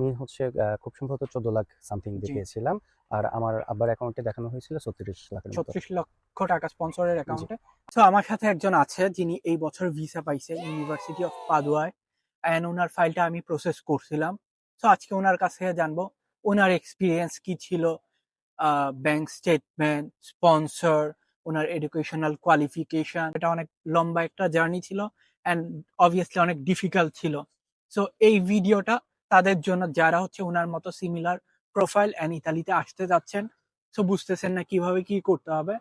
আমি হচ্ছে খুব সম্ভবত চোদ্দ লাখ সামথিং। দেখিয়েছিলাম। আর আমার আব্বার অ্যাকাউন্টে দেখানো হয়েছিল ছত্রিশ মতো। ছত্রিশ লক্ষ টাকা স্পন্সরের অ্যাকাউন্টে তো আমার সাথে একজন আছে যিনি এই বছর ভিসা পাইছে ইউনিভার্সিটি অফ পাদুয়ায় অ্যান্ড ওনার ফাইলটা আমি প্রসেস করছিলাম। তো আজকে ওনার কাছে জানব ওনার এক্সপিরিয়েন্স কি ছিল ব্যাংক স্টেটমেন্ট স্পন্সর ওনার এডুকেশনাল কোয়ালিফিকেশন এটা অনেক লম্বা একটা জার্নি ছিল। অ্যান্ড অবভিয়াসলি অনেক ডিফিকাল্ট ছিল। সো এই ভিডিওটা তাদের জন্য যারা হচ্ছে ওনার মতো সিমিলার প্রোফাইল অ্যান্ড ইতালিতে আসতে যাচ্ছেন সো বুঝতেছেন না কীভাবে কি করতে হবে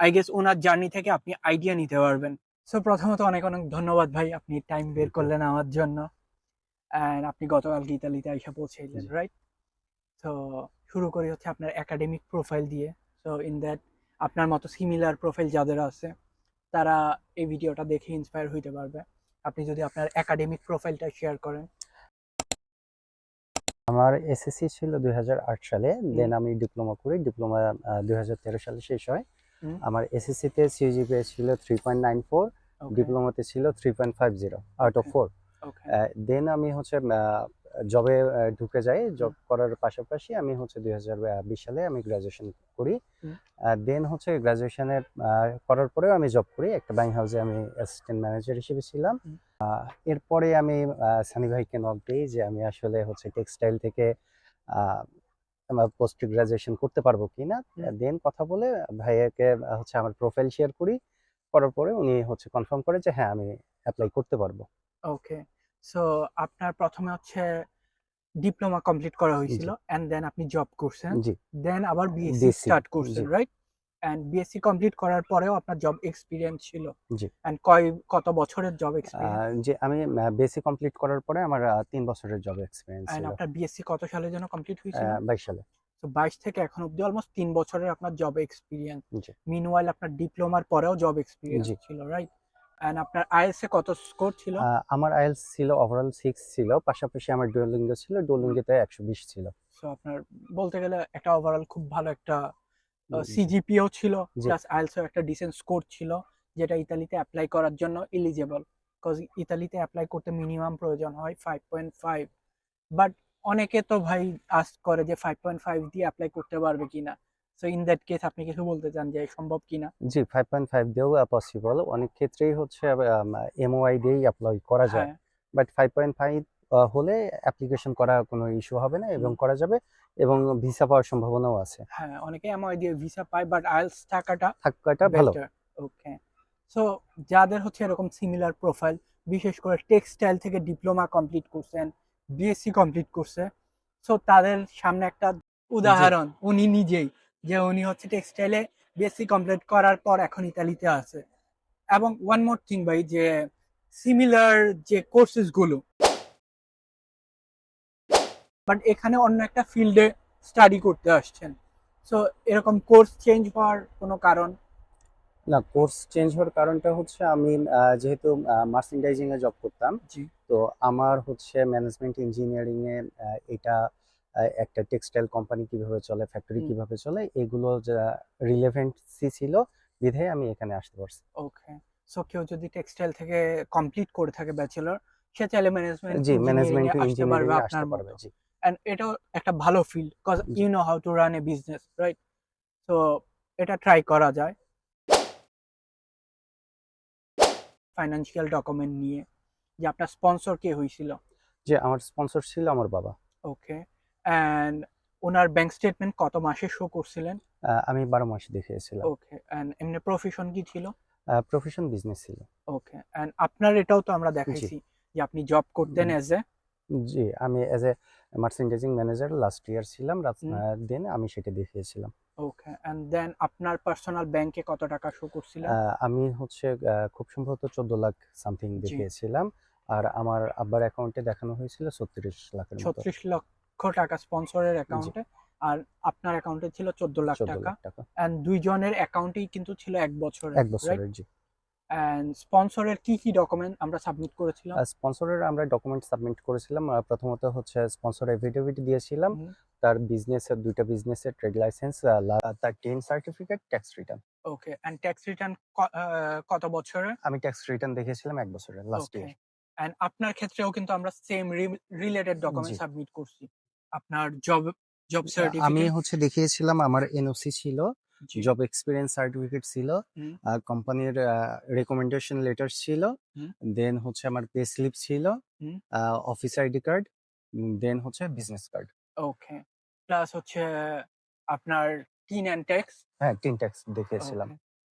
আই গেস ওনার জার্নি থেকে আপনি আইডিয়া নিতে পারবেন। সো প্রথমত অনেক অনেক ধন্যবাদ ভাই আপনি টাইম বের করলেন আমার জন্য অ্যান্ড আপনি গতকালকে ইতালিতে এসে পৌঁছেইলেন জি। রাইট তো শুরু করি হচ্ছে আপনার একাডেমিক প্রোফাইল দিয়ে সো ইন দ্যাট আপনার মতো সিমিলার প্রোফাইল যাদের আছে তারা এই ভিডিওটা দেখে ইন্সপায়ার হইতে পারবে। আপনি যদি আপনার একাডেমিক প্রোফাইলটা শেয়ার করেন আমার এসএসসি ছিল দু হাজার আট সালে দেন আমি ডিপ্লোমা করি ডিপ্লোমা দু হাজার তেরো সালে শেষ হয়। আমার এসএসসি তে সিজিপিএ ছিল থ্রি পয়েন্ট নাইন ফোর ডিপ্লোমাতে ছিল three point five zero out of four then আমি হচ্ছে জবে ঢুকে যাই জব করার পাশাপাশি আমি হচ্ছে দুই সালে আমি গ্রাজুয়েশন করি। দেন হচ্ছে গ্রাজুয়েশনের করার পরেও আমি জব করি। একটা ব্যাংক হাউসে আমি অ্যাসিস্ট্যান্ট ম্যানেজার হিসেবে ছিলাম। এরপরে আমি সানি ভাইকে নক দিই যে আমি আসলে হচ্ছে টেক্সটাইল থেকে আমার পোস্ট গ্রাজুয়েশন করতে পারব কিনা। হুম। দেন কথা বলে ভাইয়াকে হচ্ছে আমার প্রোফাইল শেয়ার করি। করার পরে উনি হচ্ছে কনফার্ম করে যে হ্যাঁ আমি অ্যাপ্লাই করতে পারব। ওকে সো আপনার প্রথমে হচ্ছে ডিপ্লোমা কমপ্লিট করা হয়েছিল এন্ড দেন আপনি জব করছেন। দেন আবার বিএসসি স্টার্ট করছেন রাইট এন্ড বিএসসি কমপ্লিট করার পরেও আপনার জব এক্সপিরিয়েন্স ছিল। জি। এন্ড কয় কত বছরের জব এক্সপিরিয়েন্স যে আমি বিএসসি কমপ্লিট করার পরে আমার তিন বছরের জব এক্সপিরিয়েন্স এন্ড ছিল। আপনার বিএসসি কত সালে যেন কমপ্লিট হয়েছিল? আহ, বাইশ সালে। তো বাইশ থেকে এখন অব্দি অলমোস্ট তিন বছরের আপনার জব এক্সপিরিয়েন্স। মিনওয়াইল আপনার ডিপ্লোমার পরেও জব এক্সপিরিয়েন্স ছিল রাইট এন্ড আপনার আইএলস এ কত স্কোর ছিল? আমার আইএলস ছিল ওভারঅল সিক্স ছিল পাশাপাশি আমার ডুয়েলিঙ্গো ছিল ডুয়েলিঙ্গোতে একশো বিশ ছিল। সো আপনার বলতে গেলে একটা ওভারঅল খুব ভালো একটা সিজিপিও ছিল। প্লাস আইএলসও একটা ডিসেন্ট স্কোর ছিল যেটা ইতালিতে অ্যাপ্লাই করার জন্য এলিজেবল বিকজ ইতালিতে অ্যাপ্লাই করতে মিনিমাম প্রয়োজন হয় ফাইভ পয়েন্ট ফাইভ বাট অনেকে তো ভাই আস্ক করে যে ফাইভ পয়েন্ট ফাইভ দিয়ে অ্যাপ্লাই করতে পারবে কিনা। সো ইন দ্যাট কেস আপনি কিছু বলতে চান যে সম্ভব কিনা? জি ফাইভ পয়েন্ট ফাইভ দিয়েও পসিবল অনেক ক্ষেত্রেই হচ্ছে এমওআই দিয়েই অ্যাপ্লাই করা যায়। বাট ফাইভ পয়েন্ট ফাইভ হলে অ্যাপ্লিকেশন করা কোনো ইস্যু হবে না এবং করা যাবে এবং ভিসা পাওয়ার সম্ভাবনাও আছে। হ্যাঁ অনেকে এমআই দিয়ে ভিসা পায় বাট আইএলস টাকাটা থাকাটা ভালো। ওকে সো যাদের হচ্ছে এরকম সিমিলার প্রোফাইল বিশেষ করে টেক্সটাইল থেকে ডিপ্লোমা কমপ্লিট করছেন বিএসসি কমপ্লিট করছে সো তাদের সামনে একটা উদাহরণ উনি নিজেই। যে উনি হচ্ছে টেক্সটাইলে বিএসসি কমপ্লিট করার পর এখন ইতালিতে আছে। এবং ওয়ান মোর থিং ভাই যে সিমিলার যে কোর্সেসগুলো বাট এখানে অন্য একটা ফিল্ডে স্টাডি করতে আসছেন। সো এরকম কোর্স চেঞ্জ হওয়ার কোনো কারণ? না কোর্স চেঞ্জ হওয়ার কারণটা হচ্ছে আমি যেহেতু মার্চেন্ডাইজিং এ জব করতাম জি। তো আমার হচ্ছে ম্যানেজমেন্ট ইঞ্জিনিয়ারিং এ এটা একটা টেক্সটাইল কোম্পানি কীভাবে চলে ফ্যাক্টরি কীভাবে চলে এগুলো যা রিলেভেন্সি ছিল বিধায় আমি এখানে আসতে পারছি। ওকে সো কেউ যদি টেক্সটাইল থেকে কমপ্লিট করে থাকে ব্যাচেলর সে চাইলে ম্যানেজমেন্ট জি ম্যানেজমেন্ট ইঞ্জিনিয়ারিং আসতে পারবে জি। এন্ড এটাও একটা ভালো field cause you know how to run a business right so এটা ট্রাই করা যায়। ফাইনান্সিয়াল ডকুমেন্ট নিয়ে যে আপনার স্পন্সর কে হয়েছিল যে আমার স্পন্সর ছিল আমার বাবা। ওকে এন্ড ওনার ব্যাংক স্টেটমেন্ট কত মাসে শো করছিলেন? আমি বারো মাস দেখিয়েছিলাম। ওকে এন্ড এমনি প্রফেশন কি ছিল? প্রফেশন বিজনেস ছিল। ওকে এন্ড আপনার এটাও তো আমরা দেখাইছি যে আপনি জব করতেন। এজ এ জি আমি as a merchandising manager last year ছিলাম হুম। দেন আমি সেটা দেখিয়েছিলাম। ওকে এন্ড দেন আপনার পার্সোনাল ব্যাংকে কত টাকা শো করছিল আমি হচ্ছে খুব সম্ভবত চোদ্দ লাখ সামথিং দেখিয়েছিলাম। আর আমার আব্বার অ্যাকাউন্টে দেখানো হয়েছিল ছত্রিশ লাখের মতো। ছত্রিশ লক্ষ টাকা স্পন্সরের অ্যাকাউন্টে আর আপনার অ্যাকাউন্টে ছিল চোদ্দ লাখ টাকা। এন্ড দুইজনের অ্যাকাউন্টেই কিন্তু ছিল এক বছর এক বছরের জি। এন্ড স্পন্সরের কি কি ডকুমেন্ট আমরা সাবমিট করেছিলাম? স্পন্সরের আমরা ডকুমেন্ট সাবমিট করেছিলাম। প্রথমত হচ্ছে স্পন্সর এফিডেভিট দিয়েছিলাম। তার বিজনেসের দুইটা বিজনেসের ট্রেড লাইসেন্স তার TIN certificate tax return okay and tax return কত বছরের? আমি ট্যাক্স রিটার্ন দেখিয়েছিলাম এক বছরের লাস্ট ইয়ার এন্ড আপনার ক্ষেত্রেও কিন্তু আমরা সেম রিলেটেড ডকুমেন্ট সাবমিট করছি। আপনার জব জব আমি হচ্ছে দেখিয়েছিলাম আমার এনওসি ছিল জব এক্সপিরিয়েন্স সার্টিফিকেট ছিল। কোম্পানির রেকমেন্ডেশন লেটার ছিল দেন হচ্ছে আমার পে স্লিপ ছিল। অফিস আইডি কার্ড দেন হচ্ছে বিজনেস কার্ড ওকে প্লাস হচ্ছে আপনার টিন অ্যান্ড ট্যাক্স হ্যাঁ টিন ট্যাক্স দেখিয়েছিলাম।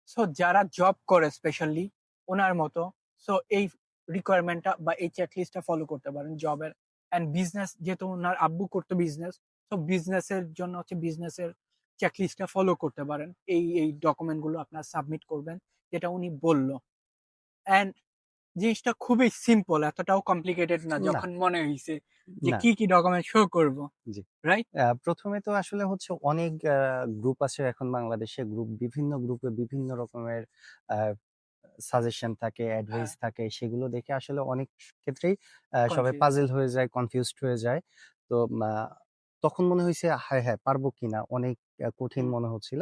সো যারা জব করে স্পেশালি ওনার মতো সো এই রিকোয়ারমেন্টটা বা এই চেকলিস্টটা ফলো করতে পারেন জবের এন্ড বিজনেস যেহেতু ওনার আব্বু করতো বিজনেস তো বিজনেসের জন্য হচ্ছে বিজনেসের চেকলিস্টটা ফলো করতে পারেন। এই এই ডকুমেন্টগুলো আপনার সাবমিট করবেন যেটা উনি বলল। এন্ড জিনিসটা খুবই সিম্পল এতটাও কমপ্লিকেটেড না। যখন মনে হয়েছে যে কি কি ডকুমেন্ট শো করব রাইট প্রথমে তো আসলে হচ্ছে অনেক গ্রুপ আছে এখন বাংলাদেশে গ্রুপ বিভিন্ন গ্রুপে বিভিন্ন রকমের সাজেশন থাকে অ্যাডভাইস থাকে সেগুলো দেখে আসলে অনেক ক্ষেত্রেই সবাই. পাজেল হয়ে যায় কনফিউজড হয়ে যায়। তো তখন মনে হয়েছে হ্যাঁ হ্যাঁ পারব কিনা অনেক কঠিন মনে হচ্ছিল।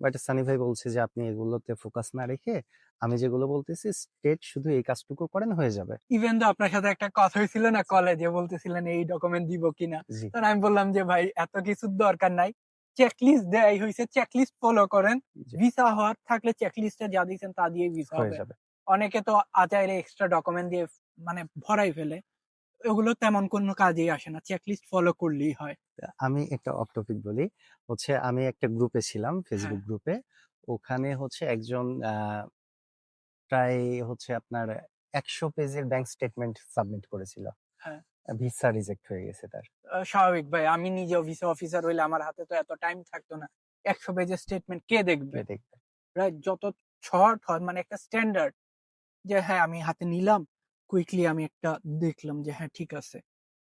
বাট সানি ভাই বলছে যে আপনি এগুলোতে ফোকাস না রেখে আমি যেগুলো বলতেছি স্টেট শুধু এই কাজটুকু করেন হয়ে যাবে। ইভেন তো আপনার সাথে একটা কথা হয়েছিল না কলেজে বলতেছিলেন এই ডকুমেন্ট দিব কিনা তখন আমি বললাম যে ভাই এত কিছু দরকার নাই। চেকলিস্ট দেয় হয়েছে চেকলিস্ট ফলো করেন। ভিসা হওয়ার থাকলে চেকলিস্টে যা দিয়েছেন তা দিয়ে ভিসা হয়ে হবে। অনেকে তো আচাইরে এক্সট্রা ডকুমেন্ট দিয়ে মানে ভরাই ফেলে। ওগুলো তেমন কোনো কাজেই আসে না চেকলিস্ট ফলো করলেই হয়। আমি একটা অফ টপিক বলি। হচ্ছে আমি একটা গ্রুপে ছিলাম ফেসবুক হ্যাঁ। গ্রুপে ওখানে হচ্ছে একজন প্রায় হচ্ছে আপনার একশো পেজের ব্যাংক স্টেটমেন্ট সাবমিট করেছিল। হ্যাঁ। ভিসা রিজেক্ট হয়ে গেছে তার। স্বাভাবিক ভাই আমি নিজে ভিসা অফিসার হইলে আমার হাতে তো এত টাইম থাকতো না। একশো পেজের স্টেটমেন্ট কে দেখবে? দেখবে? রাইট যত শর্ট হয় মানে একটা স্ট্যান্ডার্ড যে হ্যাঁ আমি হাতে নিলাম কুইকলি আমি একটা দেখলাম যে হ্যাঁ ঠিক আছে।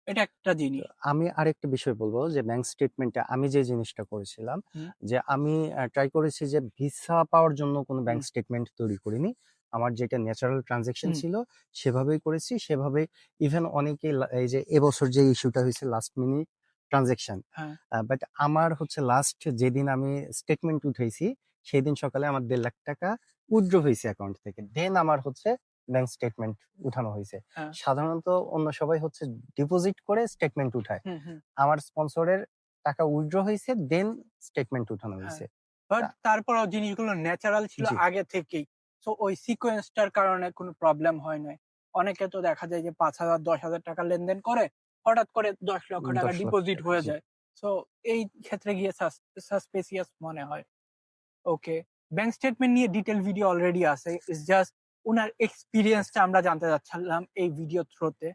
এটা একটা জিনিস। আমি আরেকটা বিষয় বলব যে ব্যাংক স্টেটমেন্টে আমি যে জিনিসটা করেছিলাম যে আমি ট্রাই করেছি যে ভিসা পাওয়ার জন্য কোনো ব্যাংক স্টেটমেন্ট তৈরি করিনি। আমার যেটা ন্যাচারাল ট্রানজেকশন ছিল সেভাবেই করেছি। সেভাবে ইভেন অনেকে এই যে এবছর যে ইস্যুটা হয়েছে লাস্ট মিনিট ট্রানজেকশন বাট আমার হচ্ছে লাস্ট যেদিন আমি স্টেটমেন্ট উঠেছি সেই দিন সকালে আমার দেড় লাখ টাকা উইথড্র হয়েছে অ্যাকাউন্ট থেকে। দেন আমার হচ্ছে ব্যাংক স্টেটমেন্ট উঠানো হয়েছে। হ্যাঁ। সাধারণত অন্য সবাই হচ্ছে ডিপোজিট করে স্টেটমেন্ট উঠায়। আমার স্পন্সরের টাকা উইথড্র হয়েছে দেন স্টেটমেন্ট উঠানো হ্যাঁ। হয়েছে। বাট তারপরেও জিনিসগুলো ন্যাচারাল ছিল আগে থেকেই। তো ওই সিকোয়েন্সটার কারণে কোনো প্রবলেম হয় নাই। অনেকে তো দেখা যায় যে পাঁচ হাজার দশ হাজার টাকা লেনদেন করে হঠাৎ করে দশ লক্ষ টাকা ডিপোজিট হয়ে যায়। তো এই ক্ষেত্রে গিয়ে সাসপেসিয়াস মনে হয়। ওকে ব্যাংক স্টেটমেন্ট নিয়ে ডিটেল ভিডিও অলরেডি আছে। ইটস জাস্ট ওনার এক্সপিরিয়েন্সটা আমরা জানতে চাচ্ছিলাম এই ভিডিও থ্রোতে